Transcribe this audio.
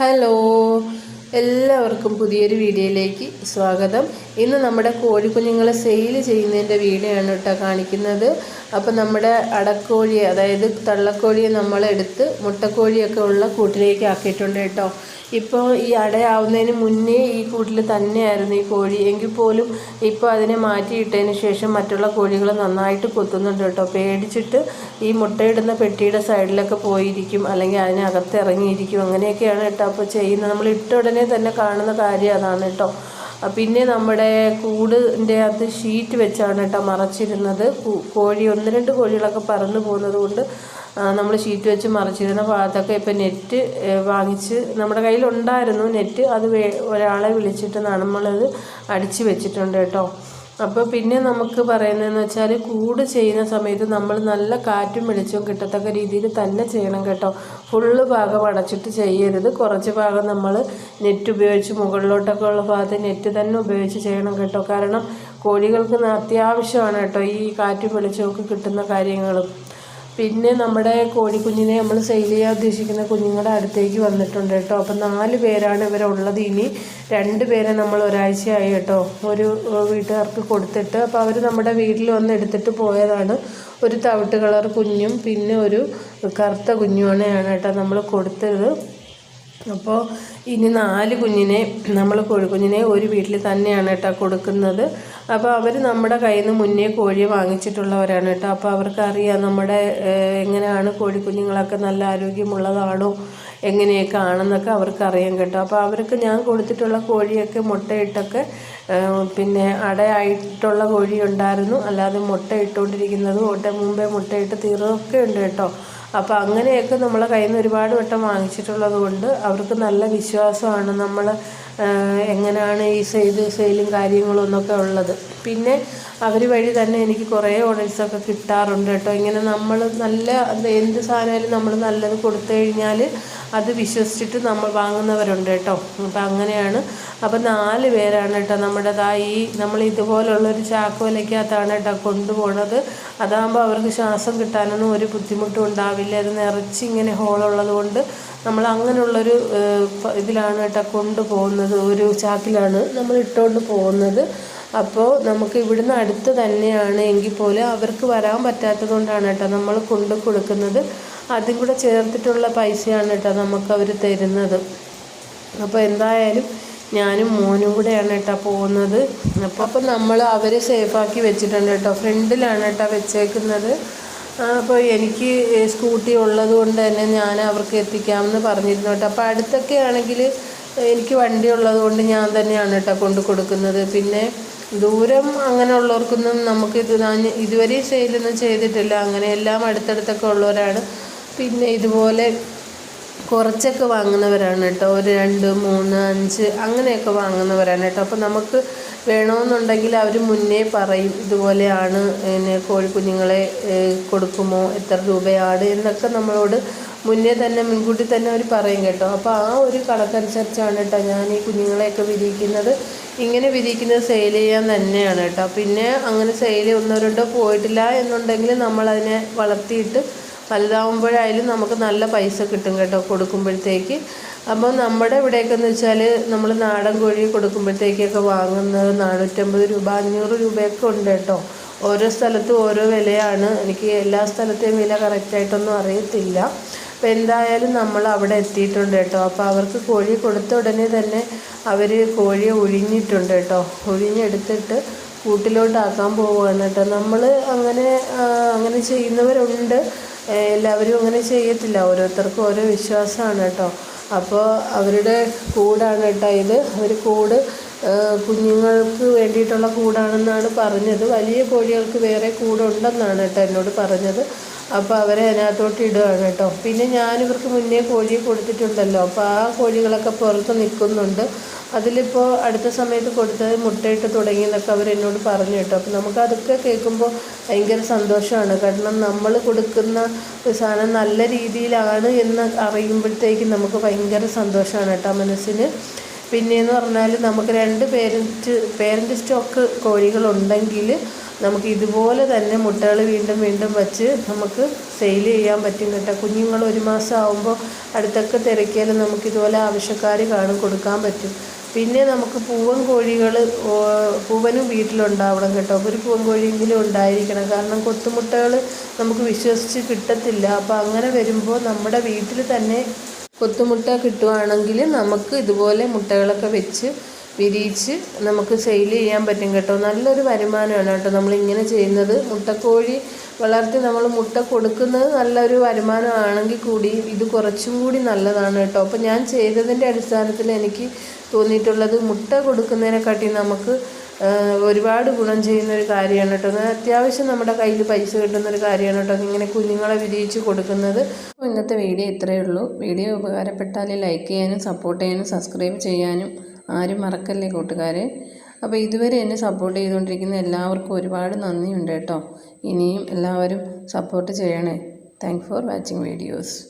Hello. എല്ലാവർക്കും പുതിയൊരു വീഡിയോയിലേക്ക് സ്വാഗതം. ഇന്ന് നമ്മുടെ കോഴിക്കുഞ്ഞുങ്ങളെ സെയിൽ ചെയ്യുന്നതിന്റെ വീഡിയോ ആണ് കേട്ടോ കാണിക്കുന്നത്. അപ്പോൾ നമ്മുടെ അടക്കോഴിയെ അതായത് തള്ളക്കോഴിയെ നമ്മളെടുത്ത് മുട്ടക്കോഴിയൊക്കെ ഉള്ള കൂട്ടിലേക്ക് ആക്കിയിട്ടുണ്ട് കേട്ടോ. ഇപ്പോൾ ഈ അടയാവുന്നതിന് മുന്നേ ഈ കൂട്ടിൽ തന്നെയായിരുന്നു ഈ കോഴി. എങ്കിൽ പോലും ഇപ്പോൾ അതിനെ മാറ്റിയിട്ടതിന് ശേഷം മറ്റുള്ള കോഴികൾ നന്നായിട്ട് കൊത്തുന്നുണ്ട് കേട്ടോ. പേടിച്ചിട്ട് ഈ മുട്ടയിടുന്ന പെട്ടിയുടെ സൈഡിലൊക്കെ പോയിരിക്കും അല്ലെങ്കിൽ അതിനകത്ത് ഇറങ്ങിയിരിക്കും. അങ്ങനെയൊക്കെയാണ് കേട്ടോ അപ്പോൾ ചെയ്യുന്നത് നമ്മൾ ഇട്ട ഉടനെ തന്നെ കാണുന്ന കാര്യം അതാണ് കേട്ടോ പിന്നെ നമ്മുടെ കൂടിന്റെ അകത്ത് ഷീറ്റ് വെച്ചാണ് കേട്ടോ മറച്ചിരുന്നത്. കോഴി ഒന്ന് രണ്ട് കോഴികളൊക്കെ പറന്നു പോകുന്നത് കൊണ്ട് നമ്മൾ ഷീറ്റ് വെച്ച് മറച്ചിരുന്ന. ഭാഗത്തൊക്കെ ഇപ്പം നെറ്റ് വാങ്ങിച്ച് നമ്മുടെ കയ്യിലുണ്ടായിരുന്നു. നെറ്റ് അത് ഒരാളെ വിളിച്ചിട്ട് നമ്മളത് അടിച്ച് വെച്ചിട്ടുണ്ട് കേട്ടോ അപ്പോൾ പിന്നെ നമുക്ക് പറയുന്നതെന്ന് വെച്ചാൽ കൂട് ചെയ്യുന്ന സമയത്ത് നമ്മൾ നല്ല കാറ്റും വെളിച്ചവും കിട്ടത്തക്ക രീതിയിൽ തന്നെ ചെയ്യണം കേട്ടോ. ഫുള്ള് ഭാഗം അടച്ചിട്ട് ചെയ്യരുത്. കുറച്ച് ഭാഗം നമ്മൾ നെറ്റ് ഉപയോഗിച്ച് മുകളിലോട്ടൊക്കെ ഉള്ള ഭാഗത്ത് നെറ്റ് തന്നെ ഉപയോഗിച്ച് ചെയ്യണം കേട്ടോ. കാരണം കോഴികൾക്ക് അത്യാവശ്യമാണ് കേട്ടോ ഈ കാറ്റും വെളിച്ചമൊക്കെ കിട്ടുന്ന കാര്യങ്ങളും. പിന്നെ നമ്മുടെ കോഴിക്കുഞ്ഞിനെ നമ്മൾ സെയിൽ ചെയ്യാൻ ഉദ്ദേശിക്കുന്ന കുഞ്ഞുങ്ങളുടെ അടുത്തേക്ക് വന്നിട്ടുണ്ട് കേട്ടോ. അപ്പം നാല് പേരാണ് ഇവരുള്ളത്. ഇനി രണ്ട് പേരെ നമ്മൾ ഒരാഴ്ചയായി കേട്ടോ ഒരു വീട്ടുകാർക്ക് കൊടുത്തിട്ട്. അപ്പോൾ അവർ നമ്മുടെ വീട്ടിൽ വന്ന് എടുത്തിട്ട് പോയതാണ്. ഒരു തവിട്ട് കളർ കുഞ്ഞും പിന്നെ ഒരു കറുത്ത കുഞ്ഞുമാണ് കേട്ടോ നമ്മൾ കൊടുത്തത്. അപ്പോൾ ഇനി നാല് കുഞ്ഞിനെ നമ്മൾ കോഴിക്കുഞ്ഞിനെ ഒരു വീട്ടിൽ തന്നെയാണ് കേട്ടോ കൊടുക്കുന്നത്. അപ്പോൾ അവർ നമ്മുടെ കയ്യിൽ നിന്ന് മുന്നേ കോഴി വാങ്ങിച്ചിട്ടുള്ളവരാണ് കേട്ടോ അപ്പോൾ അവർക്കറിയാം നമ്മുടെ എങ്ങനെയാണ് കോഴിക്കുഞ്ഞുങ്ങളൊക്കെ നല്ല ആരോഗ്യമുള്ളതാണോ എങ്ങനെയൊക്കെ ആണെന്നൊക്കെ അവർക്കറിയാം കേട്ടോ. അപ്പോൾ അവർക്ക് ഞാൻ കൊടുത്തിട്ടുള്ള കോഴിയൊക്കെ മുട്ടയിട്ടൊക്കെ പിന്നെ അടയായിട്ടുള്ള കോഴി ഉണ്ടായിരുന്നു. അല്ലാതെ മുട്ട ഇട്ടുകൊണ്ടിരിക്കുന്നതും മുട്ട മുമ്പേ മുട്ടയിട്ട് തീർന്നൊക്കെ ഉണ്ട് കേട്ടോ അപ്പോൾ അങ്ങനെയൊക്കെ നമ്മളെ കയ്യിൽ നിന്ന് ഒരുപാട് വട്ടം വാങ്ങിച്ചിട്ടുള്ളത് കൊണ്ട് അവർക്ക് നല്ല വിശ്വാസമാണ് നമ്മൾ എങ്ങനെയാണ് ഈ സെയിൽ സെയിലും കാര്യങ്ങളും എന്നൊക്കെ ഉള്ളത്. പിന്നെ അവർ വഴി തന്നെ എനിക്ക് കുറേ ഓർഡേഴ്സൊക്കെ കിട്ടാറുണ്ട് കേട്ടോ. ഇങ്ങനെ നമ്മൾ നല്ല എന്ത് സാധനമായാലും നമ്മൾ നല്ലത് കൊടുത്തു കഴിഞ്ഞാൽ അത് വിശ്വസിച്ചിട്ട് നമ്മൾ വാങ്ങുന്നവരുണ്ട് കേട്ടോ. അപ്പം അങ്ങനെയാണ്. അപ്പം നാല് പേരാണ് കേട്ടോ നമ്മുടെ ഈ നമ്മൾ ഇതുപോലുള്ളൊരു ചാക്കുവലയ്ക്കകത്താണ് കേട്ടോ കൊണ്ടുപോണത്. അതാകുമ്പോൾ അവർക്ക് ശ്വാസം കിട്ടാനൊന്നും ഒരു ബുദ്ധിമുട്ടും ഉണ്ടാവില്ല. അത് നിറച്ച് ഇങ്ങനെ ഹോളുള്ളത് കൊണ്ട് നമ്മൾ അങ്ങനെയുള്ളൊരു ഇതിലാണ് കേട്ടോ കൊണ്ടുപോകുന്നത്. ഒരു ചാക്കിലാണ് നമ്മൾ ഇട്ടുകൊണ്ട് പോകുന്നത്. അപ്പോൾ നമുക്ക് ഇവിടുന്ന് അടുത്ത് തന്നെയാണ് എങ്കിൽ പോലും അവർക്ക് വരാൻ പറ്റാത്തത് കൊണ്ടാണ് കേട്ടോ നമ്മൾ കൊണ്ടു കൊടുക്കുന്നത്. അതും കൂടെ ചേർത്തിട്ടുള്ള പൈസയാണ് കേട്ടോ നമുക്ക് അവർ തരുന്നത്. അപ്പോൾ എന്തായാലും ഞാനും മോനും കൂടെയാണ് കേട്ടോ പോകുന്നത്. അപ്പോൾ അപ്പോൾ നമ്മൾ അവരെ സേഫാക്കി വെച്ചിട്ടുണ്ട് കേട്ടോ ഫ്രണ്ടിലാണ് കേട്ടോ വെച്ചേക്കുന്നത്. അപ്പോൾ എനിക്ക് സ്കൂട്ടി ഉള്ളത് കൊണ്ട് തന്നെ ഞാൻ അവർക്ക് എത്തിക്കാമെന്ന് പറഞ്ഞിരുന്നു കേട്ടോ. അപ്പോൾ അടുത്തൊക്കെ ആണെങ്കിൽ എനിക്ക് വണ്ടി ഉള്ളത് കൊണ്ട് ഞാൻ തന്നെയാണ് കേട്ടോ കൊണ്ട് കൊടുക്കുന്നത്. പിന്നെ ദൂരം അങ്ങനെ അങ്ങനെയുള്ളവർക്കൊന്നും നമുക്ക് ഇത് ഞാൻ ഇതുവരെ സെയിലൊന്നും ചെയ്തിട്ടില്ല. അങ്ങനെ എല്ലാം അടുത്തടുത്തൊക്കെ ഉള്ളവരാണ്. പിന്നെ ഇതുപോലെ കുറച്ചൊക്കെ വാങ്ങുന്നവരാണ് കേട്ടോ. ഒരു രണ്ട് മൂന്ന് അഞ്ച് അങ്ങനെയൊക്കെ വാങ്ങുന്നവരാണ് കേട്ടോ. അപ്പോൾ നമുക്ക് വേണമെന്നുണ്ടെങ്കിൽ അവർ മുന്നേ പറയും ഇതുപോലെയാണ് പിന്നെ കോഴിക്കുഞ്ഞുങ്ങളെ കൊടുക്കുമോ എത്ര രൂപയാണ് എന്നൊക്കെ നമ്മളോട് മുന്നേ തന്നെ മുൻകൂട്ടി തന്നെ അവർ പറയും കേട്ടോ. അപ്പോൾ ആ ഒരു കണക്കനുസരിച്ചാണ് കേട്ടോ ഞാൻ ഈ കുഞ്ഞുങ്ങളെയൊക്കെ വിരിയിക്കുന്നത്. ഇങ്ങനെ വിരിയിക്കുന്നത് സെയിൽ ചെയ്യാൻ തന്നെയാണ് കേട്ടോ പിന്നെ അങ്ങനെ സെയിൽ ഒന്നോ രണ്ടോ പോയിട്ടില്ല എന്നുണ്ടെങ്കിൽ നമ്മളതിനെ വളർത്തിയിട്ട് വലുതാവുമ്പോഴായാലും നമുക്ക് നല്ല പൈസ കിട്ടും കേട്ടോ കൊടുക്കുമ്പോഴത്തേക്ക്. അപ്പോൾ നമ്മുടെ ഇവിടെയൊക്കെ എന്ന് വെച്ചാൽ നമ്മൾ നാടൻ കോഴി കൊടുക്കുമ്പോഴത്തേക്കൊക്കെ വാങ്ങുന്നത് നാനൂറ്റമ്പത് രൂപ അഞ്ഞൂറ് രൂപയൊക്കെ ഉണ്ട് കേട്ടോ. ഓരോ സ്ഥലത്തും ഓരോ വിലയാണ്. എനിക്ക് എല്ലാ സ്ഥലത്തെയും വില കറക്റ്റായിട്ടൊന്നും അറിയത്തില്ല. അപ്പോൾ എന്തായാലും നമ്മൾ അവിടെ എത്തിയിട്ടുണ്ട് കേട്ടോ. അപ്പോൾ അവർക്ക് കോഴി കൊടുത്ത ഉടനെ തന്നെ അവർ കോഴിയെ ഒഴിഞ്ഞിട്ടുണ്ട് കേട്ടോ. ഒഴിഞ്ഞെടുത്തിട്ട് കൂട്ടിലോട്ടാക്കാൻ പോവുകയാണ് കേട്ടോ. നമ്മൾ അങ്ങനെ അങ്ങനെ ചെയ്യുന്നവരുണ്ട്. എല്ലാവരും അങ്ങനെ ചെയ്യത്തില്ല. ഓരോരുത്തർക്കും ഓരോ വിശ്വാസമാണ് കേട്ടോ. അപ്പോൾ അവരുടെ കൂടാണ് കേട്ടോ ഇത്. അവർ കൂട് കുഞ്ഞുങ്ങൾക്ക് വേണ്ടിയിട്ടുള്ള കൂടാണെന്നാണ് പറഞ്ഞത്. വലിയ കോഴികൾക്ക് വേറെ കൂടുണ്ടെന്നാണ് കേട്ടോ എന്നോട് പറഞ്ഞത്. അപ്പോൾ അവരെ അതിനകത്തോട്ട് ഇടുകയാണ് കേട്ടോ. പിന്നെ ഞാൻ ഇവർക്ക് മുന്നേ കോഴിയെ കൊടുത്തിട്ടുണ്ടല്ലോ. അപ്പോൾ ആ കോഴികളൊക്കെ പുറത്ത് നിൽക്കുന്നുണ്ട്. അതിലിപ്പോൾ അടുത്ത സമയത്ത് കൊടുത്തത് മുട്ടയിട്ട് തുടങ്ങി എന്നൊക്കെ അവർ എന്നോട് പറഞ്ഞു കേട്ടോ. അപ്പോൾ നമുക്ക് അതൊക്കെ കേൾക്കുമ്പോൾ ഭയങ്കര സന്തോഷമാണ്. കാരണം നമ്മൾ കൊടുക്കുന്ന ഒരു സാധനം നല്ല രീതിയിലാണ് എന്ന് അറിയുമ്പോഴത്തേക്കും നമുക്ക് ഭയങ്കര സന്തോഷമാണ് കേട്ടോ മനസ്സിന്. പിന്നെയെന്ന് പറഞ്ഞാൽ നമുക്ക് രണ്ട് പേരന്റ് പേരന്റ് സ്റ്റോക്ക് കോഴികളുണ്ടെങ്കിൽ നമുക്ക് ഇതുപോലെ തന്നെ മുട്ടകൾ വീണ്ടും വീണ്ടും വച്ച് നമുക്ക് സെയിൽ ചെയ്യാൻ പറ്റും കേട്ടോ. കുഞ്ഞുങ്ങൾ ഒരു മാസം ആകുമ്പോൾ അടുത്തൊക്കെ തിരക്കിയാൽ നമുക്ക് ഇതുപോലെ ആവശ്യക്കാർ കാണും കൊടുക്കാൻ പറ്റും. പിന്നെ നമുക്ക് പൂവൻ കോഴികൾ പൂവനും വീട്ടിലുണ്ടാവണം കേട്ടോ. ഒരു പൂവൻ കോഴിയെങ്കിലും ഉണ്ടായിരിക്കണം. കാരണം കൊത്തുമുട്ടകൾ നമുക്ക് വിശ്വസിച്ച് കിട്ടത്തില്ല. അപ്പോൾ അങ്ങനെ വരുമ്പോൾ നമ്മുടെ വീട്ടിൽ തന്നെ കൊത്തുമുട്ട കിട്ടുവാണെങ്കിൽ നമുക്ക് ഇതുപോലെ മുട്ടകളൊക്കെ വെച്ച് വിരിയിച്ച് നമുക്ക് സെയിൽ ചെയ്യാൻ പറ്റും കേട്ടോ. നല്ലൊരു വരുമാനമാണ് കേട്ടോ നമ്മളിങ്ങനെ ചെയ്യുന്നത്. മുട്ടക്കോഴി വളർത്തി നമ്മൾ മുട്ട കൊടുക്കുന്നത് നല്ലൊരു വരുമാനമാണെങ്കിൽ കൂടി ഇത് കുറച്ചും കൂടി നല്ലതാണ് കേട്ടോ. അപ്പോൾ ഞാൻ ചെയ്തതിന്റെ അടിസ്ഥാനത്തിൽ എനിക്ക് തോന്നിയിട്ടുള്ളത് മുട്ട കൊടുക്കുന്നതിനെക്കാട്ടി നമുക്ക് ഒരുപാട് ഗുണം ചെയ്യുന്ന ഒരു കാര്യമാണ് കേട്ടോ. അത്യാവശ്യം നമ്മുടെ കയ്യിൽ പൈസ കിട്ടുന്ന ഒരു കാര്യമാണ് കേട്ടോ. ഇങ്ങനെ കുഞ്ഞുങ്ങളെ വിരിയിച്ച് കൊടുക്കുന്നത്. ഇന്നത്തെ വീഡിയോ ഇത്രയേ ഉള്ളൂ. വീഡിയോ ഉപകാരപ്പെട്ടാൽ ലൈക്ക് ചെയ്യാനും സപ്പോർട്ട് ചെയ്യാനും സബ്സ്ക്രൈബ് ചെയ്യാനും ആരും മറക്കല്ലേ കൂട്ടുകാരെ? അപ്പോൾ ഇതുവരെ എന്നെ സപ്പോർട്ട് ചെയ്തുകൊണ്ടിരിക്കുന്ന എല്ലാവർക്കും ഒരുപാട് നന്ദിയുണ്ട് കേട്ടോ. ഇനിയും എല്ലാവരും സപ്പോർട്ട് ചെയ്യണേ. Thank for watching videos